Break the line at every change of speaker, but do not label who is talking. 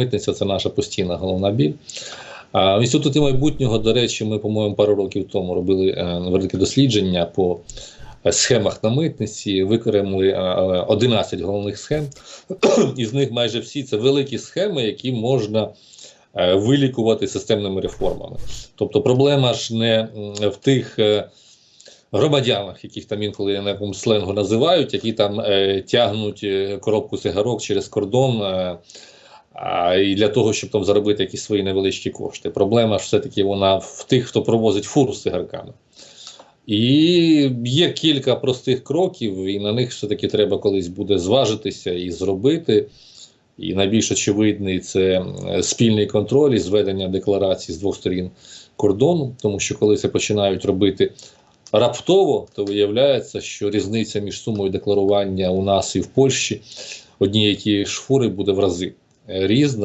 митниця це наша постійна головна біль. В інституті майбутнього, до речі, ми, по-моєму, пару років тому робили е, велике дослідження по е, схемах на митниці, викремили е, е, 11 головних схем. Із них майже всі це великі схеми, які можна вилікувати системними реформами. Тобто проблема ж не в тих. Громадянах, яких там інколи на якомусь сленгу називають, які там тягнуть коробку цигарок через кордон і для того, щоб там заробити якісь свої невеличкі кошти. Проблема ж все-таки вона в тих, хто провозить фуру з цигарками. І є кілька простих кроків, і на них все-таки треба колись буде зважитися і зробити. І найбільш очевидний це е, спільний контроль і зведення декларацій з двох сторін кордону, тому що коли це починають робити раптово, то виявляється, що різниця між сумою декларування у нас і в Польщі однієї тієї фури буде в рази різна.